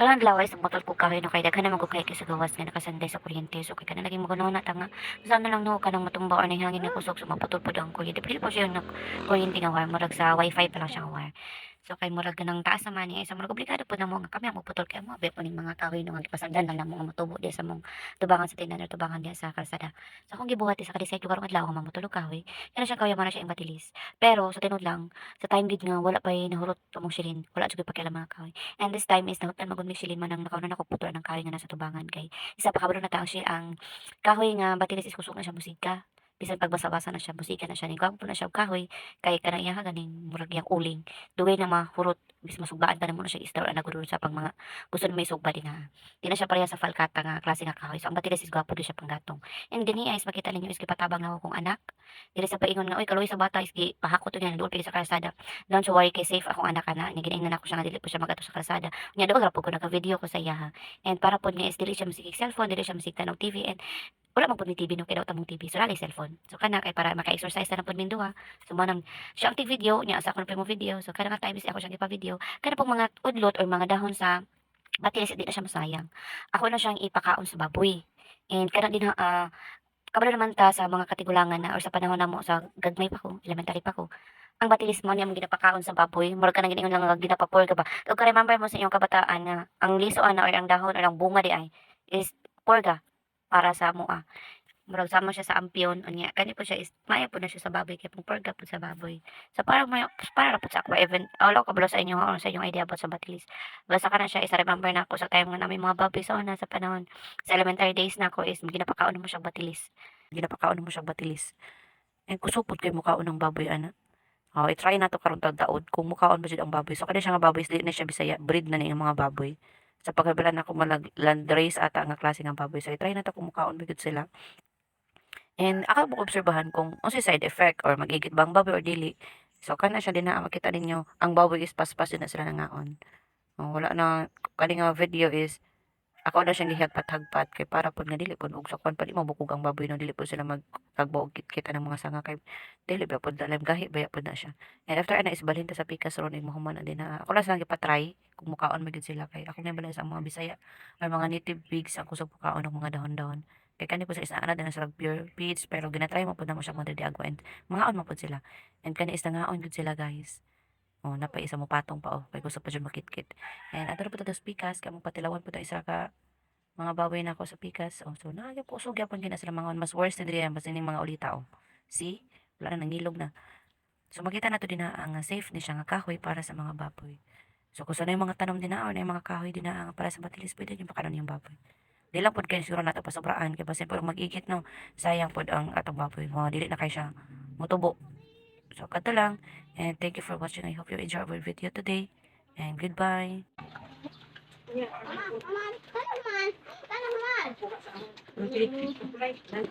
Karon laway sa botol ko kahoy no? Kay daghan naman ko kay sa gawas nga nakasanday sa kuryente. So kay kana lagi mo na tanga. Sana lang no? Kanang matumba or nay hangin na kusog so maputol pud ang kuryente. Pili po siya na kuryente nga wire murag sa wifi pa lang siya wire so kay murag ganang taas naman niya. Sa murag obligado po na mo nga kami ang maputol kay mo. Be po ning mga kahoy no? Nga gipasandan lang na mo nga matubo di sa mong tubangan sa tindahan or tubangan diya sa kalsada. So akong gibuhat sa kadisay karong adlaw nga mamutulog kahoy. Kana siya kahoy man siya batilis pero sa tinud lang sa time gid nga wala pa nahurot tumong silin wala jud pakialam mga kahoy. And this time is nahutan magud Michelin man ang nakauna na ko putol ng kahoy nga nasa tubangan kay isa pa kabalo na taong siya ang kahoy nga batilis is kusog na siya musika bisan pagbasa-basa na siya musika na siya ni gwapo na siya og kahoy kay kanang iya ganing murag yang uling. Duway na mahurot bis masugbaan pa na mo na siya istar na guduro sa pang mga gusto na may sugba din nga di na siya pareha sa falkata nga klase nga kahoy. So ang batilis is gwapo gyud siya panggatong and gani is makita ninyo is gipatabang na ako kong anak. Dili sa paingon nga oy kaloy sa bata is gipahakot niya duol pili sa kalsada. Don't you worry kay safe akong anak ana ni ginaingnan ako siya nga dili po siya magato sa kalsada. Nya doon ra po ko naka-video ko sa iya. And para po niya is dili siya masigig cellphone, dili siya masigig tanong TV and wala man po ni TV no kay tamong TV. So nalay cellphone. So kana kay para maka-exercise na po min duha. So mo nang siya ang video niya asa ko na mo video. So kada nga time ako siya gipa video. Kada pong mga udlot or mga dahon sa batilis di na siya masayang. Ako na siyang ipakaon sa baboy. And kana din ah kabalo naman ta sa mga katigulangan na or sa panahon na mo sa gagmay pa ko, elementary pa ko ang batilis mo niya mong ginapakaon sa baboy murag ka nang giningon lang ginapapol ka ba ug ka remember mo sa iyong kabataan na ang liso ana or ang dahon or ang bunga di ay is porga para sa mua murag sama siya sa ampiyon unya kani po siya is maya po na siya sa baboy kay pong porga po sa baboy. So para may para po sa ako even all ko sa inyo or sa inyong idea about sa batilis. Basta ka na siya isa remember na ako sa time nga namin mga baboy sa una sa panahon. Sa elementary days na ako is ginapakaon mo siya batilis. Ginapakaon mo siya batilis. And kusupod kay mukaon ng baboy ana. Oh, i-try na to karon taud kung mukaon ba jud ang baboy. So kani siya nga baboy, dili na siya bisaya, breed na ni mga baboy. Sa pagkabilan ako malag landrace ata nga klase ng baboy. So i-try na to kung mukaon ba jud sila. And ako mo obserbahan kung unsay side effect or magigit bang baboy or dili. So kana siya din na makita ninyo, ang baboy is paspas din na sila nangaon. Oh, wala na kani nga video is ako na siyang gihagpat-hagpat kay para pod nga dili pod og sa kwan pa di mabukog ang baboy no dili pod sila magtagbo og kit-kita ng mga sanga kay dili ba pod dalam gahi baya pod na siya. And after ana is balhin ta sa pikas ron ay mahuman na din na ako lang lang gipatry kung mukaon magid sila kay ako na balay sa mga bisaya or mga native pigs ang kusog mukaon ng mga dahon-dahon. Kay kani po sa isa ana din sa pure feeds pero ginatry mo pod na mo siya mga agwa and mangaon mo pod sila. And kani is nangaon gud sila guys Oh, napay isa mo patong pa oh. Kay gusto pa dyan makit-kit. And na po sa pikas. Kaya patilawan po ito isa ka mga baboy na ako sa pikas. Oh, so, nagyap ko usog yapon gina sila mga mas worse na diri yan. Basta ning mga ulita oh. See? Wala na nangilog na. So, makita na to din na ang safe ni siya nga kahoy para sa mga baboy. So, kung saan na yung mga tanom din na or na yung mga kahoy din na para sa batilis, pwede yung pakanon yung baboy. Di lang po kayo siguro nato pasobraan. Kaya basta po mag-igit no. Sayang po ang atong baboy. Mga dili na kayo siya mutubo. So, kato lang. And thank you for watching. I hope you enjoyed our video today. And goodbye. Aman,